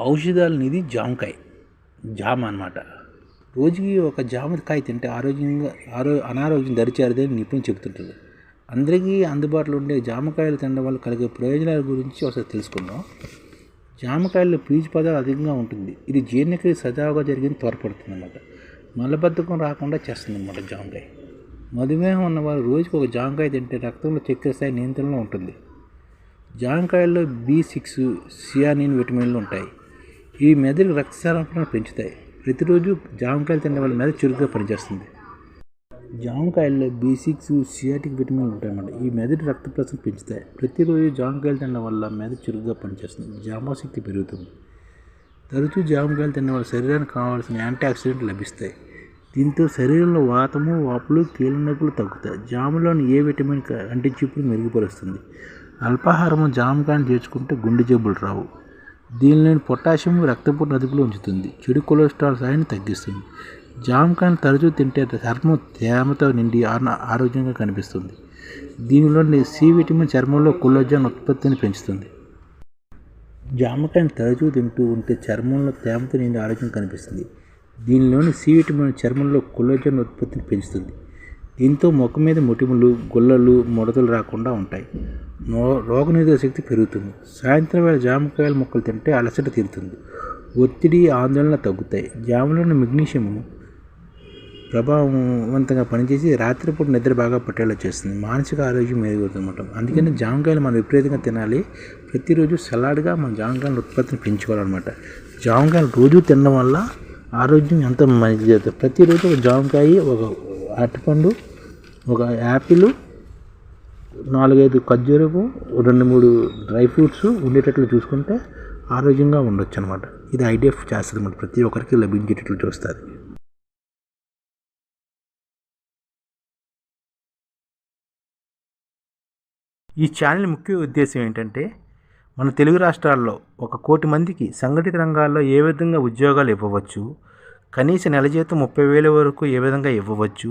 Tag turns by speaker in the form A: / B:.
A: ఔషధాల నిధి జామకాయ. జామ అన్నమాట. రోజుకి ఒక జామకాయ తింటే ఆరోగ్యంగా ఆరో అనారోగ్యం దరిచేరదని నిపుణులు చెబుతుంటారు. అందరికీ అందుబాటులో ఉండే జామకాయలు తినడం వల్ల కలిగే ప్రయోజనాల గురించి ఒకసారి తెలుసుకుందాం. జామకాయల్లో పీచు పదార్థం అధికంగా ఉంటుంది. ఇది జీర్ణక్రియ సజావుగా జరిగింది త్వరపడుతుంది అన్నమాట మలబద్ధకం రాకుండా చేస్తుంది అన్నమాట జామకాయ. మధుమేహం ఉన్నవారు రోజుకి ఒక జామకాయ తింటే రక్తంలో చక్కెర స్థాయి నియంత్రణలో ఉంటుంది. జామకాయల్లో బి సిక్స్ సియానిన్ విటమిన్లు ఉంటాయి. ఈ మెదడు రక్త పెంచుతాయి. ప్రతిరోజు జామకాయలు తినడం వల్ల మెదడు చురుగ్గా పనిచేస్తుంది. జామకాయల్లో బి సిక్స్ సియాటిక్ విటమిన్లు ఉంటాయన్నమాట. ఈ మెదడు రక్త ప్రసరణ పెంచుతాయి. ప్రతిరోజు జామకాయలు తినడం వల్ల మెదడు చురుగ్గా పనిచేస్తుంది. జామశక్తి పెరుగుతుంది. తరచూ జామకాయలు తినడం వల్ల శరీరానికి కావాల్సిన యాంటీ ఆక్సిడెంట్లు లభిస్తాయి. దీంతో శరీరంలో వాతము వాపులు కీళ్ళ తగ్గుతాయి. జాములోని ఏ విటమిన్ కంటి చూపులు మెరుగుపరుస్తుంది? అల్పాహారము జామకాయను చేర్చుకుంటే గుండె జబ్బులు రావు. దీనిలోని పొటాషియం రక్తపోటు అదుపులో ఉంచుతుంది. చెడు కొలెస్ట్రాల్ స్థాయిని తగ్గిస్తుంది. జామకాయను తరచూ తింటే చర్మం తేమతో నిండి ఆరోగ్యంగా కనిపిస్తుంది. దీనిలోని సి విటమిన్ చర్మంలో కొల్లజన్ ఉత్పత్తిని పెంచుతుంది. జామకాయను తరచూ తింటూ ఉంటే చర్మంలో తేమతో నిండి ఆరోగ్యం కనిపిస్తుంది. దీనిలోని సి విటమిన్ చర్మంలో కొల్లజన్ ఉత్పత్తిని పెంచుతుంది. దీంతో ముఖం మీద మొటిములు గుల్లలు ముడతలు రాకుండా ఉంటాయి. రోగనిరోధక శక్తి పెరుగుతుంది. సాయంత్రం వేళ జామకాయల మొక్కలు తింటే అలసట తీరుతుంది. ఒత్తిడి ఆందోళన తగ్గుతాయి. జామలోని మెగ్నీషియం ప్రభావవంతంగా పనిచేసి రాత్రిపూట నిద్ర బాగా పట్టేలా చేస్తుంది. మానసిక ఆరోగ్యం మెరుగుతుందన్నమాట అందుకని జామకాయలు మనం విపరీతంగా తినాలి. ప్రతిరోజు సలాడ్గా మన జామకాయల ఉత్పత్తిని పెంచుకోవాలన్నమాట. జామకాయలు రోజు తినడం వల్ల ఆరోగ్యం ఎంత మంచిది. అవుతుంది ప్రతిరోజు ఒక జామకాయ ఒక అరటిపండు ఒక యాపిల్ నాలుగైదు ఖర్జూరపు రెండు మూడు డ్రై ఫ్రూట్స్ ఉండేటట్లు చూసుకుంటే ఆరోగ్యంగా ఉండొచ్చు అనమాట ఇది ఐడిఎఫ్ చేస్తుంది అనమాట ప్రతి ఒక్కరికి లభించేటట్లు చూస్తుంది. ఈ ఛానల్ ముఖ్య ఉద్దేశం ఏంటంటే మన తెలుగు రాష్ట్రాల్లో ఒక కోటి మందికి సంఘటిత రంగాల్లో ఏ విధంగా ఉద్యోగాలు ఇవ్వవచ్చు కనీస నెల జీతం ముప్పై వేల వరకు ఏ విధంగా ఇవ్వవచ్చు